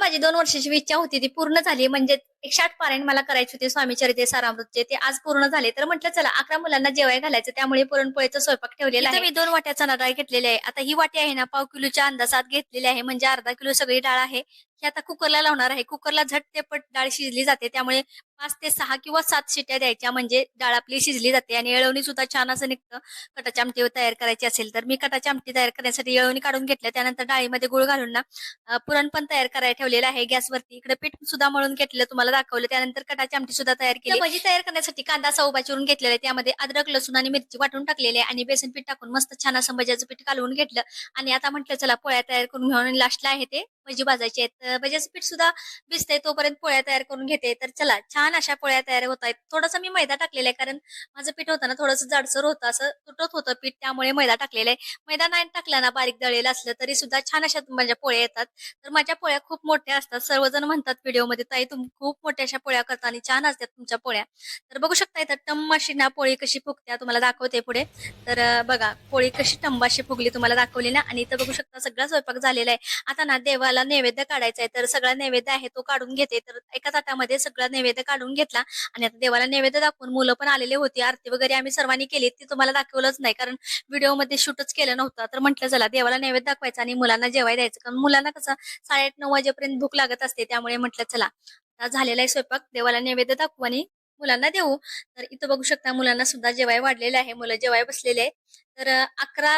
माझी दोन वर्षाची इच्छा होती ती पूर्ण झाली. म्हणजे एकशे आठ पारायण मला करायचे होते स्वामी चरिते सारामृतचे. ते आज पूर्ण झाले. तर म्हटलं चला अकरा मुलांना जेवाय घालायचं. त्यामुळे पुरणपोळीचा स्वयंपाक ठेवलेला आहे. मी दोन वाट्या चणा डाळ घेतलेली आहे. आता ही वाटी आहे ना पाव किलोच्या अंदाजात घेतलेली आहे. म्हणजे अर्धा किलो सगळी डाळ आहे. ही आता कुकरला लावणार आहे. कुकरला झट तेपट डाळ शिजली जाते. त्यामुळे पाच ते सहा किंवा सात शिट्या द्यायच्या. म्हणजे डाळ आपली शिजली जाते आणि येळवणी सुद्धा छान असं निघतं. कटाची आमटी तयार करायची असेल तर. मी कटाची आमटी तयार करण्यासाठी येळवणी काढून घेतल्या. त्यानंतर डाळीमध्ये गुळ घालून ना पुरण पण तयार करायला ठेवलेलं आहे. गॅसवरती इकडे पीठ सुद्धा मळून घेतलेलं तुम्हाला दाखवलं. त्यानंतर कटाची आमटी सुद्धा तयार केली. भजी तयार करण्यासाठी कांदा असा चिरून घेतलेला आहे. त्यामध्ये अद्रक लसूण आणि मिरची वाटून टाकलेली आहे आणि बेसन पीठ टाकून मस्त छान असं भज्याचं पीठ कालवून घेतलं. आणि आता म्हटलं चला पोळ्या तयार करून घेऊन लास्टला आहे ते म्हणजे भजी भाजायची आहेत. तर भज्याचं पीठ सुद्धा भिजतंय तोपर्यंत पोळ्या तयार करून घेते. तर चला छान अशा पोळ्या तयार होत आहेत. थोडासा मी मैदा टाकलेला आहे कारण माझं पीठ होतं ना थोडंसं जाडसर होतं असं तुटत होतं पीठ त्यामुळे मैदा टाकलेला आहे. मैदा नाही टाकला ना बारीक दळलेलं असलं तरी सुद्धा छान अशा माझ्या पोळ्या येतात. तर माझ्या पोळ्या खूप मोठ्या असतात. सर्वजण म्हणतात व्हिडिओमध्ये ताई तुम्ही खूप मोठ्या अशा पोळ्या करता आणि छान असतात तुमच्या पोळ्या. तर बघू शकता इथं टम्माशी ना पोळी कशी फुगत्या तुम्हाला दाखवते पुढे. तर बघा पोळी कशी टंबाशी फुगली तुम्हाला दाखवली ना आणि इथं बघू शकता सगळा स्वयंपाक झालेला आहे. आता ना देवा देवाला नैवेद्य काढायचा आहे तर सगळा नैवेद्य आहे तो काढून घेते. तर एका ताटामध्ये सगळा नैवेद्य काढून घेतला आणि आता देवाला नैवेद्य दाखवून मुलं पण आलेले होती. आरती वगैरे आम्ही सर्वांनी केली. ती तुम्हाला दाखवलंच नाही कारण व्हिडिओमध्ये शूटच केलं नव्हतं. तर म्हटलं चला देवाला नैवेद्य दाखवायचा आणि मुलांना जेवाय द्यायचं. कारण मुलांना कसं साडेआठ नऊ वाजेपर्यंत भूक लागत असते. त्यामुळे म्हटलं चला आता झालेला आहे स्वयंपाक. देवाला नैवेद्य दाखवू आणि मुलांना देऊ. तर इथं बघू शकता मुलांना सुद्धा जेवाय वाढलेलं आहे. मुलं जेवाय बसलेले आहे तर अकरा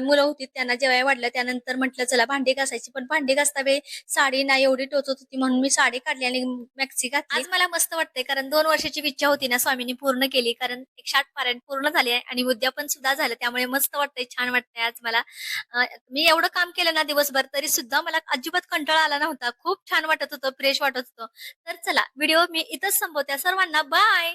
मुलं होती त्यांना जेव्हा वाढलं. त्यानंतर म्हटलं चला भांडी घासायची. पण भांडी घासता वेळी साडी नाही एवढी टोचत होती म्हणून मी साडी काढली आणि मॅक्सी घातली. आज मला मस्त वाटतंय कारण दोन वर्षाची इच्छा होती ना स्वामींनी पूर्ण केली. कारण एकशे आठ पारायण पूर्ण झाली आहे आणि उद्यापन सुद्धा झालं. त्यामुळे मस्त वाटतंय छान वाटतंय आज मला. मी एवढं काम केलं ना दिवसभर तरी सुद्धा मला अजिबात कंटाळा आला नव्हता. खूप छान वाटत होतं फ्रेश वाटत होतं. तर चला व्हिडिओ मी इथंच संपवत्या सर्वांना बाय!